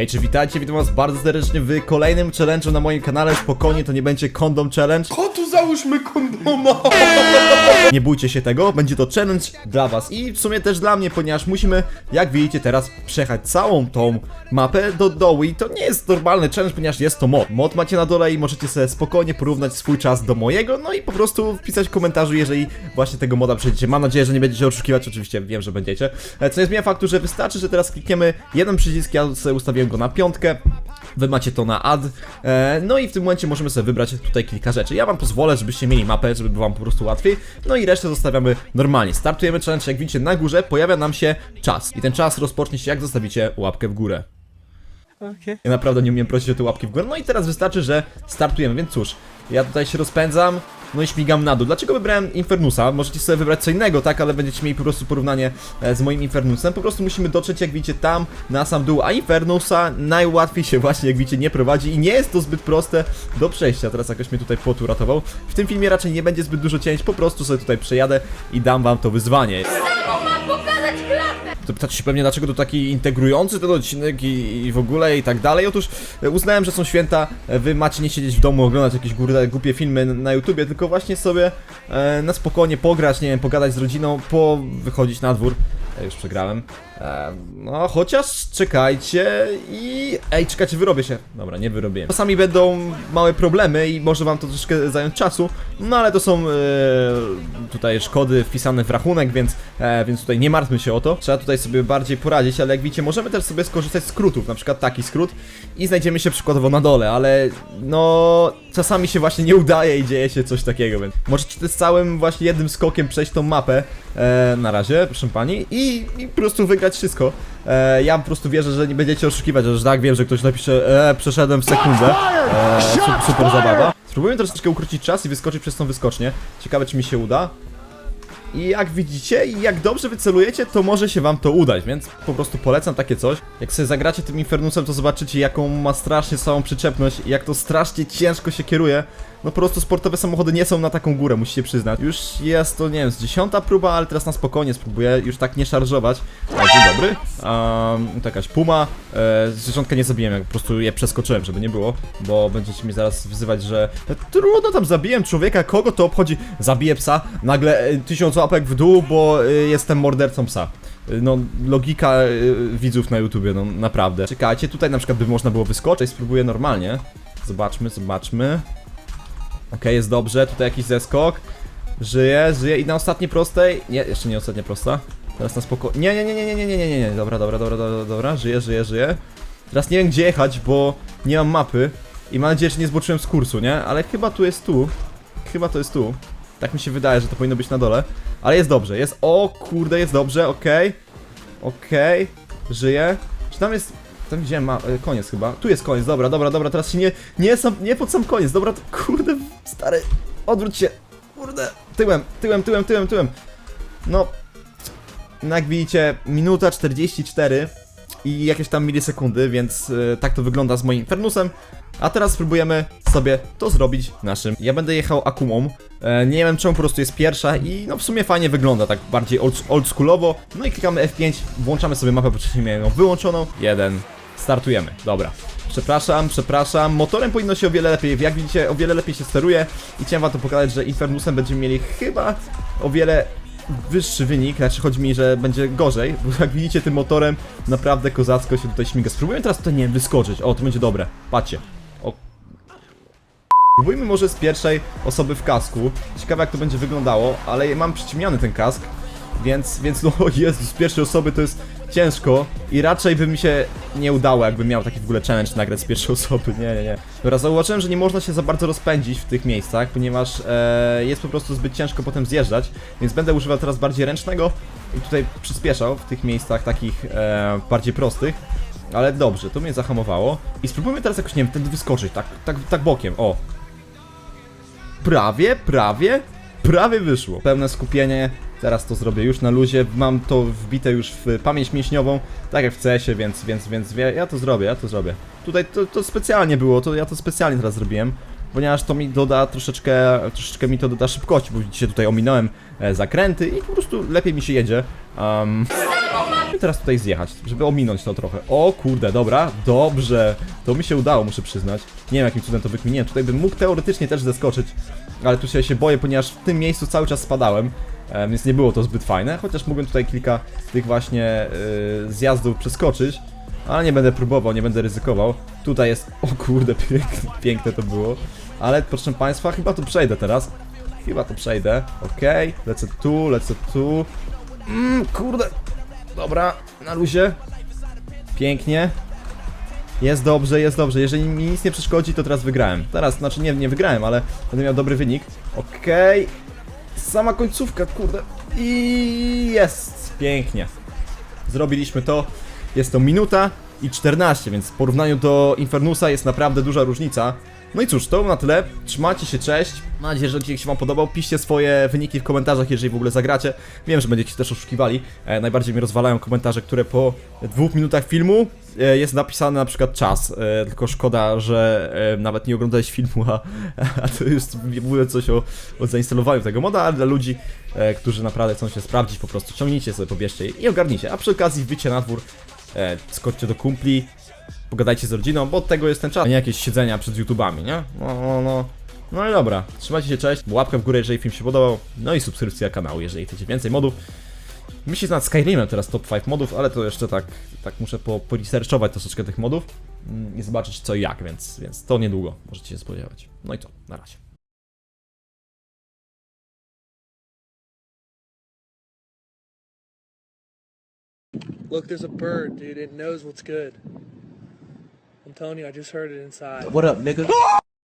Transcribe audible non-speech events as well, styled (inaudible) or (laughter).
Hej, czy witajcie, witam was bardzo serdecznie w kolejnym challenge'u na moim kanale. Spokojnie, to nie będzie kondom challenge. Kotu załóżmy kondoma! (laughs) Nie bójcie się tego, będzie to challenge dla was i w sumie też dla mnie, ponieważ musimy, jak widzicie teraz, przejechać całą tą mapę do dołu i to nie jest normalny challenge, ponieważ jest to mod. Mod macie na dole i możecie sobie spokojnie porównać swój czas do mojego, no i po prostu wpisać w komentarzu, jeżeli właśnie tego moda przejdziecie. Mam nadzieję, że nie będziecie oszukiwać, oczywiście wiem, że będziecie. E, Co nie zmienia faktu, że wystarczy, że teraz klikniemy jeden przycisk, ja sobie ustawiłem go na piątkę, Wy macie to na add, e, no i w tym momencie możemy sobie wybrać tutaj kilka rzeczy. Ja wam pozwolę, żebyście mieli mapę, żeby było wam po prostu łatwiej, no i resztę zostawiamy normalnie. Startujemy challenge, jak widzicie na górze pojawia nam się czas i ten czas rozpocznie się jak zostawicie łapkę w górę. Ja naprawdę nie umiem prosić o te łapki w górę. No i teraz wystarczy, że startujemy, więc cóż, ja tutaj się rozpędzam, no i śmigam na dół. Dlaczego wybrałem Infernusa? Możecie sobie wybrać co innego, tak, ale będziecie mieli po prostu porównanie e, z moim Infernusem. Po prostu musimy dotrzeć, jak widzicie, tam, na sam dół, a Infernusa najłatwiej się właśnie, jak widzicie, nie prowadzi i nie jest to zbyt proste do przejścia. Teraz jakoś mnie tutaj płot uratował. W tym filmie raczej nie będzie zbyt dużo cięć, po prostu sobie tutaj przejadę i dam wam to wyzwanie. mam pokazać klatę! To pytacie się pewnie, dlaczego to taki integrujący ten odcinek i, i w ogóle i tak dalej. Otóż e, uznałem, że są święta, e, wy macie nie siedzieć w domu, oglądać jakieś góry, głupie filmy na YouTubie, tylko właśnie sobie e, na spokojnie pograć, nie wiem, pogadać z rodziną, po wychodzić na dwór. Ja już przegrałem. No, chociaż czekajcie i... Ej, czekajcie, wyrobię się. Dobra, nie wyrobiłem. Czasami będą małe problemy i może wam to troszkę zająć czasu, no ale to są e, tutaj szkody wpisane w rachunek, więc, e, więc tutaj nie martwmy się o to. Trzeba tutaj sobie bardziej poradzić, ale jak widzicie, możemy też sobie skorzystać z skrótów, na przykład taki skrót i znajdziemy się przykładowo na dole, ale no czasami się właśnie nie udaje i dzieje się coś takiego, więc możecie też całym właśnie jednym skokiem przejść tą mapę e, na razie, proszę pani, i, i po prostu wygrać wszystko. E, ja po prostu wierzę, że nie będziecie oszukiwać, że tak wiem, że ktoś napisze, e, przeszedłem w sekundę. E, su, super zabawa. Spróbujemy teraz troszeczkę ukrócić czas i wyskoczyć przez tą wyskocznię. Ciekawe, czy mi się uda. I jak widzicie, i jak dobrze wycelujecie, to może się wam to udać, więc po prostu polecam takie coś. Jak sobie zagracie tym Infernusem, to zobaczycie jaką ma strasznie całą przyczepność i jak to strasznie ciężko się kieruje. No po prostu sportowe samochody nie są na taką górę, musicie przyznać. Już jest to, nie wiem, z dziesiąta próba, ale teraz na spokojnie spróbuję już tak nie szarżować. Dzień dobry. Um, to jakaś puma. E, nie zabiłem, jak po prostu je przeskoczyłem, żeby nie było, bo będziecie mi zaraz wzywać, że "E, trudno tam zabiłem człowieka, kogo to obchodzi? Zabiję psa, nagle e, tysiąc łapek w dół, bo e, jestem mordercą psa. E, No, logika e, widzów na YouTubie, no naprawdę. Czekajcie, tutaj na przykład by można było wyskoczyć, spróbuję normalnie. Zobaczmy, zobaczmy. Okej, jest dobrze, tutaj jakiś zeskok. Żyje, żyje i na ostatniej prostej. Nie, jeszcze nie ostatnia prosta. Teraz na spoko. Nie, nie, nie, nie, nie, nie, nie, nie, nie. Dobra, dobra, dobra, dobra, dobra. Żyje, żyje, żyje. Teraz nie wiem gdzie jechać, bo nie mam mapy. I mam nadzieję, że nie zboczyłem z kursu, nie? Ale chyba tu jest tu. Chyba to jest tu. Tak mi się wydaje, że to powinno być na dole. Ale jest dobrze, jest. O kurde, jest dobrze, okej. Okej. Żyje. Czy tam jest. Tam widziałem ma... e, koniec chyba. Tu jest koniec, dobra, dobra, dobra. Teraz się nie. Nie sam, nie pod sam koniec. Dobra, to kurde, stary. Odwróć się. Kurde. Tyłem, tyłem, tyłem, tyłem, tyłem. No. No jak widzicie, minuta 44 i jakieś tam milisekundy, więc e, tak to wygląda z moim Fernusem. A teraz spróbujemy sobie to zrobić naszym. Ja będę jechał Akumą. E, nie wiem czemu po prostu jest pierwsza i no w sumie fajnie wygląda, tak bardziej old, oldschoolowo. No i klikamy F5, włączamy sobie mapę, bo wcześniej miałem ją wyłączoną. Jeden. Startujemy. Dobra. Przepraszam, przepraszam. Motorem powinno się o wiele lepiej, jak widzicie, o wiele lepiej się steruje. I chciałem wam to pokazać, że Infernusem będziemy mieli chyba o wiele wyższy wynik, znaczy chodzi mi, że będzie gorzej, bo jak widzicie tym motorem naprawdę kozacko się tutaj śmiga. Spróbujemy teraz tutaj, nie wiem, wyskoczyć. O, to będzie dobre. Patrzcie. Spróbujmy może z pierwszej osoby w kasku. Ciekawe jak to będzie wyglądało, ale mam przyciemniony ten kask. Więc, więc no (laughs) Jezu, z pierwszej osoby to jest ciężko i raczej by mi się nie udało, jakbym miał taki w ogóle challenge nagrać z pierwszej osoby, nie, nie, nie. Dobra, zauważyłem, że nie można się za bardzo rozpędzić w tych miejscach, ponieważ e, jest po prostu zbyt ciężko potem zjeżdżać, więc będę używał teraz bardziej ręcznego i tutaj przyspieszał w tych miejscach takich e, bardziej prostych. Ale dobrze, to mnie zahamowało. I spróbujmy teraz jakoś, nie wiem, tędy wyskoczyć, tak, tak, tak bokiem, o. Prawie, prawie, prawie wyszło. Pełne skupienie, teraz to zrobię już na luzie, mam to wbite już w pamięć mięśniową, tak jak w CS-ie, więc, więc, więc wie, ja to zrobię, ja to zrobię. Tutaj to, to specjalnie było, to ja to specjalnie teraz zrobiłem, ponieważ to mi doda troszeczkę, troszeczkę mi to doda szybkości, bo widzicie, tutaj ominąłem e, zakręty i po prostu lepiej mi się jedzie. Um, teraz tutaj zjechać, żeby ominąć to trochę. O kurde, dobra, dobrze. To mi się udało, muszę przyznać. Nie wiem jakim cudem to wykminiłem. Tutaj bym mógł teoretycznie też zeskoczyć, ale tu się, się boję, ponieważ w tym miejscu cały czas spadałem. E, więc nie było to zbyt fajne, chociaż mogłem tutaj kilka tych właśnie y, zjazdów przeskoczyć. Ale nie będę próbował, nie będę ryzykował. Tutaj jest... O kurde, (laughs) piękne, piękne to było. Ale proszę Państwa, chyba tu przejdę teraz. Chyba to przejdę. Okej, lecę tu, lecę tu. Mm, kurde. Dobra, na luzie. Pięknie. Jest dobrze, jest dobrze. Jeżeli mi nic nie przeszkodzi, to teraz wygrałem. Teraz, znaczy nie, nie wygrałem, ale będę miał dobry wynik. Okej. Sama końcówka, kurde. I jest. Pięknie. Zrobiliśmy to. Jest to minuta i 14, więc w porównaniu do Infernusa jest naprawdę duża różnica. No i cóż, to na tyle. Trzymajcie się, cześć. Mam nadzieję, że odcinek się Wam podobał. Piszcie swoje wyniki w komentarzach, jeżeli w ogóle zagracie. Wiem, że będziecie też oszukiwali. E, najbardziej mnie rozwalają komentarze, które po dwóch minutach filmu e, jest napisany na przykład czas. E, tylko szkoda, że e, nawet nie oglądałeś filmu, a, a to już mówię coś o, o zainstalowaniu tego moda, ale dla ludzi, e, którzy naprawdę chcą się sprawdzić, po prostu ciągnijcie sobie, pobierzcie i ogarnijcie. A przy okazji wyjdźcie na dwór, e, skoczcie do kumpli, pogadajcie z rodziną, bo od tego jest ten czas, a nie jakieś siedzenia przed YouTubami, nie? No, no, no. No i dobra, trzymajcie się, cześć, łapkę w górę, jeżeli film się podobał, no i subskrypcja kanału, jeżeli chcecie więcej modów. Myślę nad Skyrimem teraz top 5 modów, ale to jeszcze tak, tak muszę po, poresearchować troszeczkę tych modów mm, i zobaczyć co i jak, więc, więc to niedługo możecie się spodziewać. No i to, na razie. Look, there's a bird, dude. It knows what's good. I'm telling you, I just heard it inside. What up, nigga? (laughs)